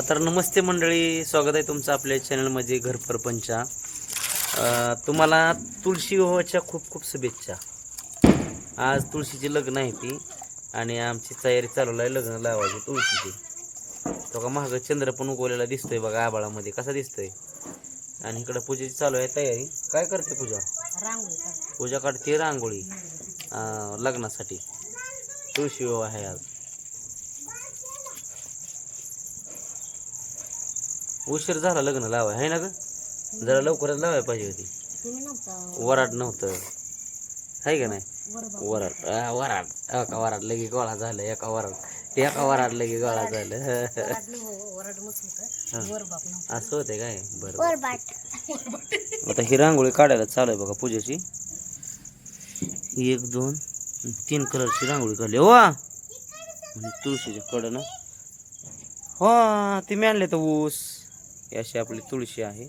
हा तर नमस्ते मंडळी स्वागत आहे तुमचं आपल्या चॅनलमध्ये घर परपंचा. अं, तुम्हाला तुळशी विवाहाच्या खूप खूप शुभेच्छा. आज तुळशीचे लग्न आहे ती आणि आमची तयारी चालू आहे लग्न लावायची तुळशीची तो का महाग चंद्र पण उगवलेला दिसतोय बघा आबाळामध्ये कसा दिसतोय? आणि इकडं पूजेची चालू आहे तयारी. काय करते पूजा. पूजा काढते रांगोळी लग्नासाठी. तुळशी विवाह आहे आज. उशीर झाला लग्न लावाय आहे ना ग? जरा लवकरच लावायला पाहिजे होती. तुम्ही नव्हता. वराड नव्हतं. आहे का नाही? वराड आ, वराड एका वराड लगे गोळा झालं एका वराड एका वराड लगे गोळा झालं. हो असं होते काय? बरं आता ही रांगोळी काढायला चालू आहे बघा पूजेची. एक दोन तीन कलरची रांगोळी काढली. हो. आणि तुळशीच्या कडं ना हो ती मी आणले तर ऊस. अशी आपली तुळशी आहे.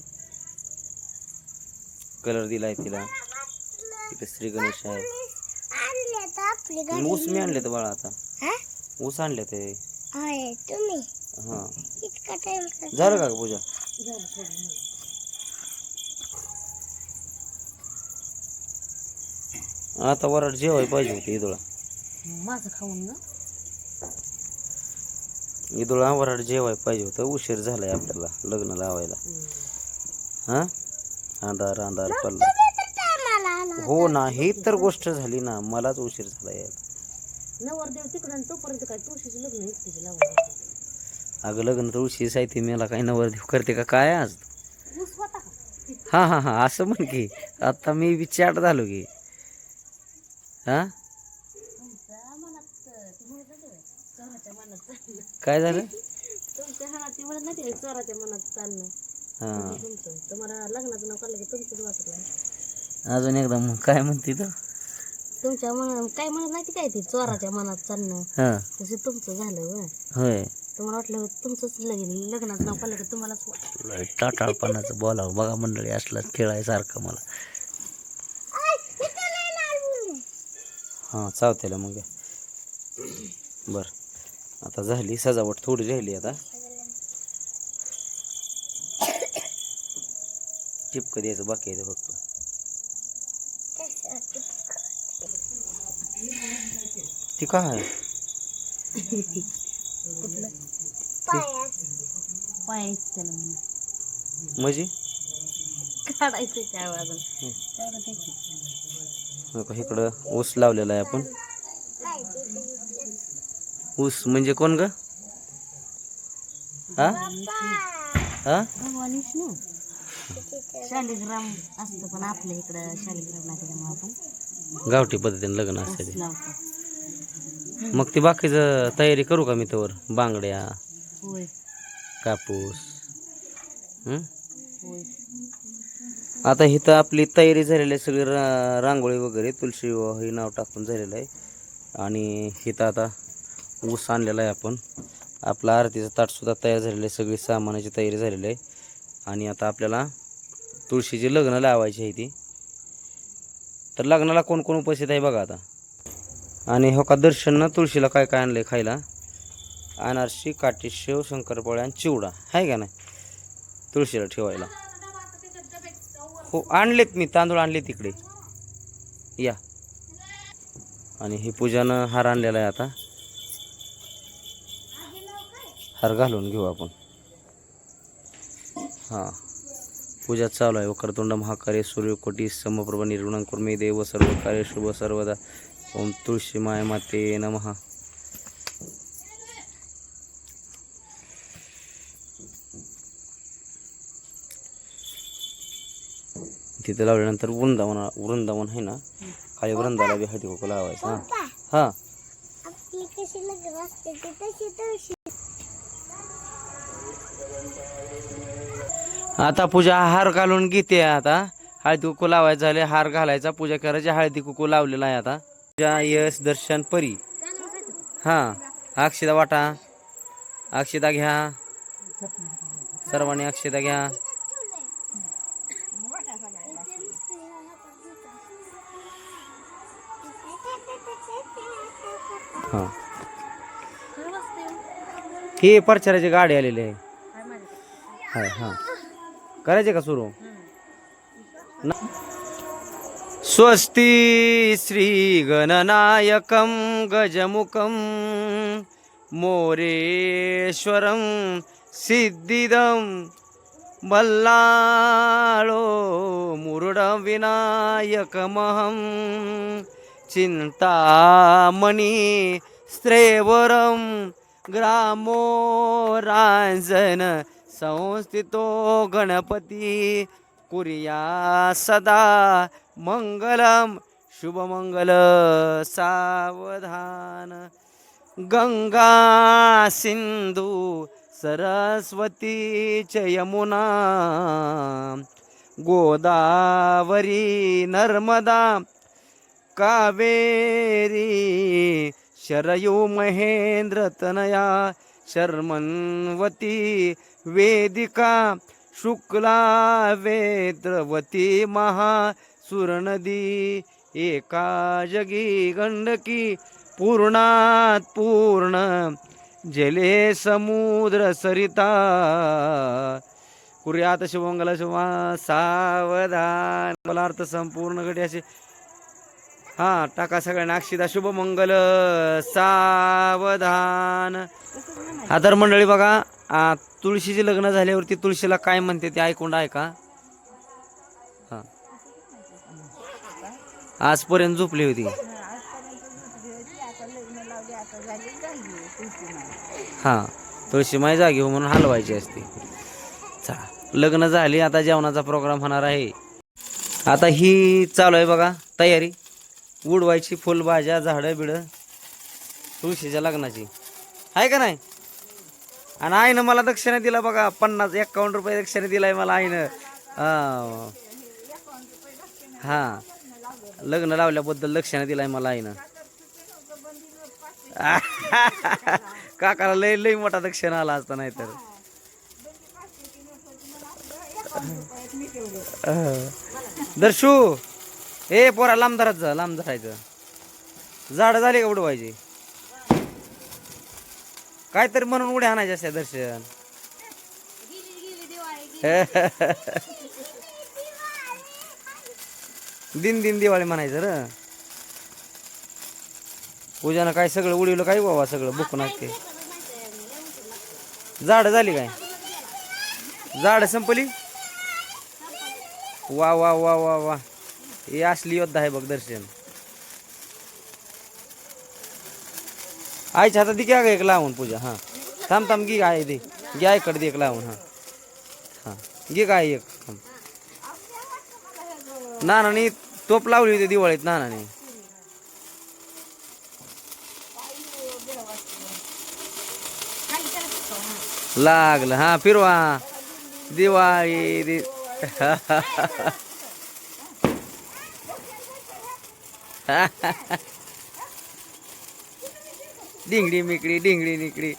कलर दिलाय तिला. तिथे श्री गणेश आहे. ऊस मी आणले तर बाळा आता. ऊस आणले ते तुम्ही? हा. इतका टाइम झालं का पूजा? आता वराड जेवाय पाहिजे होती इदुळा माझं खाऊन ना. इदुळा वराड जेवाय पाहिजे होतं. उशीर झालाय आपल्याला लग्न लावायला. हा? अंधार अंधार पडला. हो ना ही तर गोष्ट झाली ना. मलाच उशीर झाला यायला. नवरदेव तिकडं आणि तोपर्यंत काय तुळशीचं लग्न एकटीचे लावून अगं लग्न तर उशीर साहित्य मला काही नवरदेव करते का काय आज? हा हा हा असं म्हण की. आता मी विचार झालो की. हा तुमच्या मनात ती म्हणत नाही होय, चोराच्या मनात चालणं काय झालं? तुमच्या ती म्हणत नाही चोराच्या मनात चालणं. हा. तुमचं तुम्हाला लग्नाचं नाव काढलं की तुमचंच वाटलं अजून एकदा मग काय म्हणते तर तुमच्या मनात काय म्हणत नाही ती काय ती चोराच्या मनात चालणं. हा. तसे तुमचं झालं होय. होय. तुम्हाला वाटलं तुमचंच लगीन लग्नाचं नाव काढलं की तुम्हालाच वाटलं. लय टाटाळपणाचं बोलावं. बघा मंडळी असलं खेळायसारखं मला. हां चावतेला मग. बर. आता झाली सजावट थोडी राहिली आता. चिपक द्यायचं बाकी आहे फक्त. ती काय म्हणून. म्हणजे काढायचं का, इकडं ऊस लावलेला आहे आपण. ऊस म्हणजे कोण ग? हा? हा? भगवान विष्णू शालिग्राम असतं पण आपल्या इकडं शालिग्राम नाही त्याच्यामुळे आपण. गावठी पद्धतीने लग्न असते लावतो. मग ती बाकीचं तयारी करू का मी तवर? बांगड्या कापूस हं? आता इथं आपली तयारी झालेली आहे सगळी रा रांगोळी वगैरे तुळशी हे नाव टाकून झालेलं आहे. आणि इथं आता ऊस आणलेला आहे आपण. आपला आरतीचं ताटसुद्धा तयार झालेलं आहे. सगळी सामानाची तयारी झालेली आहे. आणि आता आपल्याला तुळशीचे लग्न लावायची आहे ती. तर लग्नाला कोण कोण उपस्थित आहे बघा आता. आणि हो का दर्शननं तुळशीला काय काय आणलं आहे खायला? अनारशी काठी शेव शंकरपोळ्या आणि चिवडा. आहे का नाही? तुळशीला ठेवायला. हो आणलेत मी. तांदूळ आणले तिकडे या. आणि हे पूजानं हार आणलेला आहे आता. हार घालून घेऊ आपण. हां. पूजा चालू आहे. वक्रतुंड महाकार्य सूर्यकोटी समप्रभ निर्गुणांकुर देव सर्व कार्य शुभ सर्वदा. ओम तुळशी माय माते नमहा तिथे लावल्यानंतर वृंदावन वृंदावन आहे ना? खाली वृंदाला बी हळदी कुंकू लावायचं हां. हां. आता पूजा हार घालून घेते आता. हळदी कुकू लावायचं झाले हार घालायचा. पूजा करायची हळदी कुकू लावलेला आहे आता. पूजा यश दर्शन परी. हां अक्षिता वाटा. अक्षिता घ्या. सर्वांनी अक्षिता घ्या. हां. हे परचाराची गाडी आलेली आहे. हाय हां. करायचे का सुरू? स्वस्ति श्री गणनायकं गजमुखं मोरेश्वरं सिद्धिदं बल्लाळो मुरुडविनायकमहं चिन्तामणि स्त्रेवरं ग्रामो राञ्जन संस्थितो गणपती कुर्या सदा मंगलम शुभमंगल सावधान। गंगा सिंधू सरस्वती च यमुना गोदावरी नर्मदा कावेरी शरयू महेंद्र तनया शर्मन्वती वेदिका शुक्ला वेद्रवती महा सुरनदी एका जगी गंडकी पूर्णात पूर्ण जले समुद्र सरिता. कुर्यात शुभमंगल शुभा सावधान मला अर्थ संपूर्ण गडी असे हा टाका सगळ्यांना. अक्षिदा शुभमंगल सावधान. हा तर मंडळी बघा तुळशीचे लग्न झाल्यावरती तुळशीला काय म्हणते ते ऐकून ऐका हा. आजपर्यंत झोपली होती. हा तुळशी माई जागी हो म्हणून हलवायची असते. चला लग्न झाली आता जेवणाचा प्रोग्राम होणार आहे. आता ही चालू आहे बघा तयारी. उडवायची फुलभाज्या झाडं बिडं तुळशीच्या लग्नाची. आहे का नाही? आणि आईनं मला दक्षिणा दिला बघा पन्नास एकावन्न रुपये दक्षिणा दिलाय मला आईनं. हा. हा. लग्न लावल्याबद्दल दक्षिणा दिलाय मला आईनं. काकाला लय लय मोठा दक्षिणा आला असता नाही तर दर्शू! ए पोरा लांब धरत जा लांब धरायचं. झाड झाले का उडवायची काहीतरी म्हणून उड्या आणायच्या असत्या दर्शन. दिन दिन दिवाळी म्हणायचं र. पूजानं काय सगळं उडवलं काय बाबा सगळं? बुक नागते झाड झाली काय? झाड संपली? वा वा वा वा वा. हे असली योद्धा आहे बघ दर्शन. आईच्या हातात दे की एक लावून पूजा हां. थांब थांब गी आहे दे. घे आईकडे दे एक लावून हां. हां. गी काय एक थांब. नानाने तोप लावली होती दिवाळीत नानाने. लागलं हा फिरवा. दिवाळी दि डिंगडी मिकडी डिंगडी निकडी.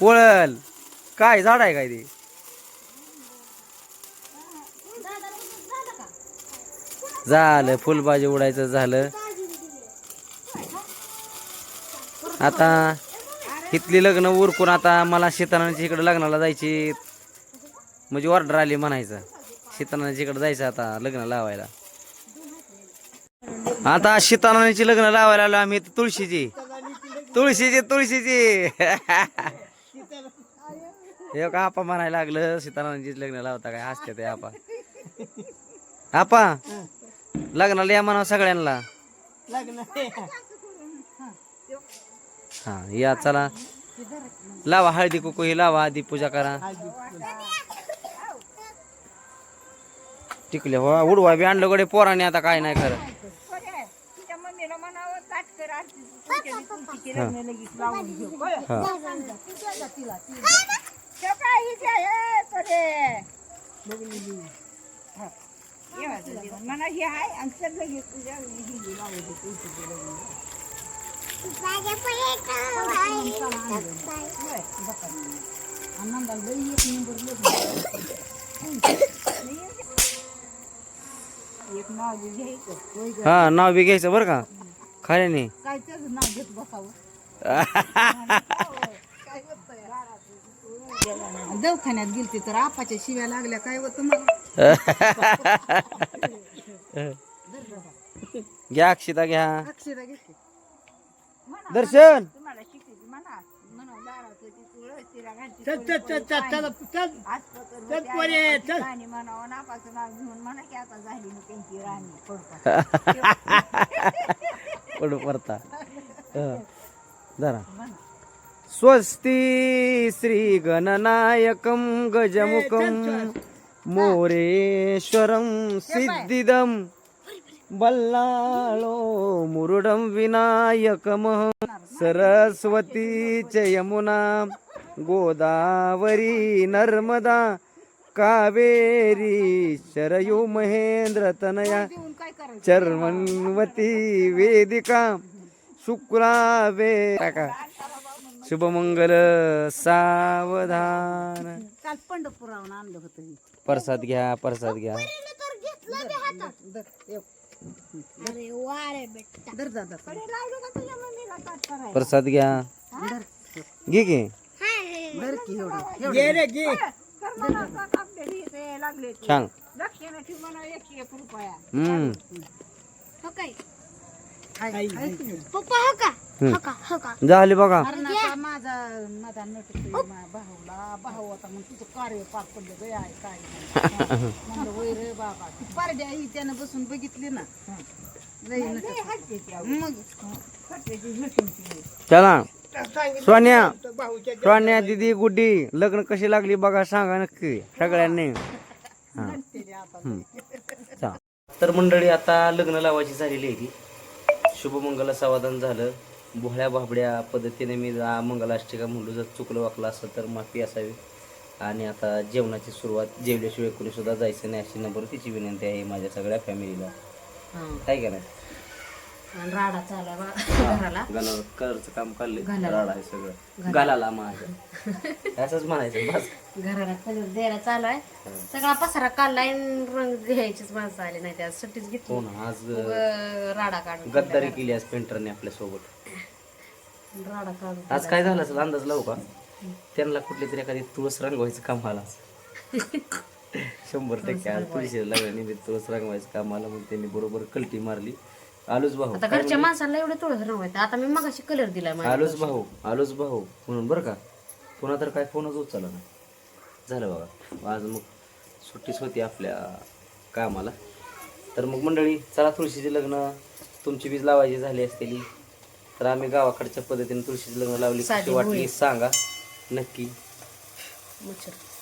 पळल. काय झाड आहे काय ते? झालं फुलभाजी उडायचं झालं. आता इथली लग्न उरकून आता मला शेतानाच्या इकडे लग्नाला जायची म्हणजे ऑर्डर आली म्हणायचं. शेतानाच्या इकडे जायचं आता लग्न लावायला. आता शेतानाची लग्न लावायला आलो आम्ही तुळशीची. तुळशीची तुळशीची. हे का आपा म्हणायला लागलं सीतारामांचीच लग्न लावता काय? हसते ते आपा. आपा लग्नाला या म्हणा सगळ्यांना. हा या चला. लावा हळदी कुकू ही लावा आधी पूजा करा. टिकले हो उडवा बी आणलं कडे पोराने आता काय नाही खरं तिच्या मम्मीला म्हणावं ताट कर आरती तुमच्या हा. आहे आणि तुझ्या. एक नाव बी. हा नाव घ्यायचं बरं का? खऱ्याने काय त्याचं नाव घेत बसावं? दवाखान्यात गेलते तर आपाच्या शिव्या लागल्या काय होत तुम्हाला घ्या अक्षिता घ्या. अक्षरा घेते दर्शन! चल चल चल चल चल चल चल पोरे, चल. पडू पडता जरा स्वस्ती श्री गणनायकं गजमुखं मोरेश्वरं सिद्धिदं बल्लाळो मुरुडं विनायकमः सरस्वती च यमुना गोदावरी नर्मदा कावेरी शरयू महेंद्र तनया देऊन काय करायचं? चर्मन्वती वेदिका शुक्रावे. टाका शुभमंगल सावधान. काल पंढरपुरावून आणलं होतं. प्रसाद घ्या प्रसाद घ्या. प्रसाद घ्या. घे घे धर की एवढं घे रे घे. लागले छान हाय, हाय की? नाही? हम्म. झाली बघा. माझा माझा नट भाऊला भाऊ होता मग तुझं कार्य पार पडलं आहे काय? म्हणलं रे बाबा ती पारड्या ही त्यानं बसून बघितली ना. लई नटत. मग? चला. सोन्या. भाऊच्या सोन्या दिदी गुड्डी लग्न कशी लागली बघा सांगा नक्की सगळ्यांनी. हा. हम्म. चला. तर मंडळी आता लग्न लावायची झालेली आहे ती. शुभमंगल समाधान झालं. भोळ्या भाबड्या पद्धतीने मी मंगलाष्टिका म्हणलो जर चुकलं वाकलं असं तर माफी असावी. आणि आता जेवणाची सुरुवात जेवल्याशिवाय कोणी सुद्धा जायचं नाही अशी नंबर तिची विनंती आहे माझ्या सगळ्या फॅमिलीला. काय का नाही? आणि राडा चालला बा- घराला. गालावर कलरचं काम काढलंय. राडा आहे सगळं. गालाला माझ्या असंच म्हणायचं बस. घराला कलर द्यायला चालू आहे. सगळा पसारा काढलाय आणि रंग घ्यायचीच माणसं आली नाही त्या सुट्टीच घेतली. हो ना आज मग राडा काढून गद्दारी केली आज पेंटरने आपल्यासोबत राडा काढून आज काय झालं असेल अंदाज लावू का? त्यांना कुठली तरी एखादी तुळस रंगवायचं काम आलं असेल. शंभर टक्के आज तुळशी लागल्यानिमित्त तुळस रंगवायचं काम आलं मग त्यांनी बरोबर कलटी मारली. आलोच भाऊ. आता घरच्या माणसाला एवढे तुळस रंगवायचं आता मी मगाशी कलर दिलाय माझ्या आलोच भाऊ आलोच भाऊ. म्हणून बरं का पुन्हा तर काय फोनच उचलला नाही. झालं बघा आज मग सुट्टीच होती आपल्या कामाला. तर मग मंडळी चला तुळशीचे लग्न तुमची वीज लावायची झाली असलेली तर आम्ही गावाकडच्या पद्धतीने तुळशीचे लग्न लावली. कशी वाटली सांगा नक्की.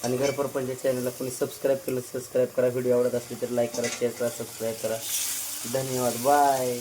आणि घर परपंच चॅनलला कोणी सबस्क्राईब केलं सबस्क्राईब करा. व्हिडिओ आवडत असले तर लाईक करा शेअर करा सबस्क्राईब करा. धन्यवाद बाय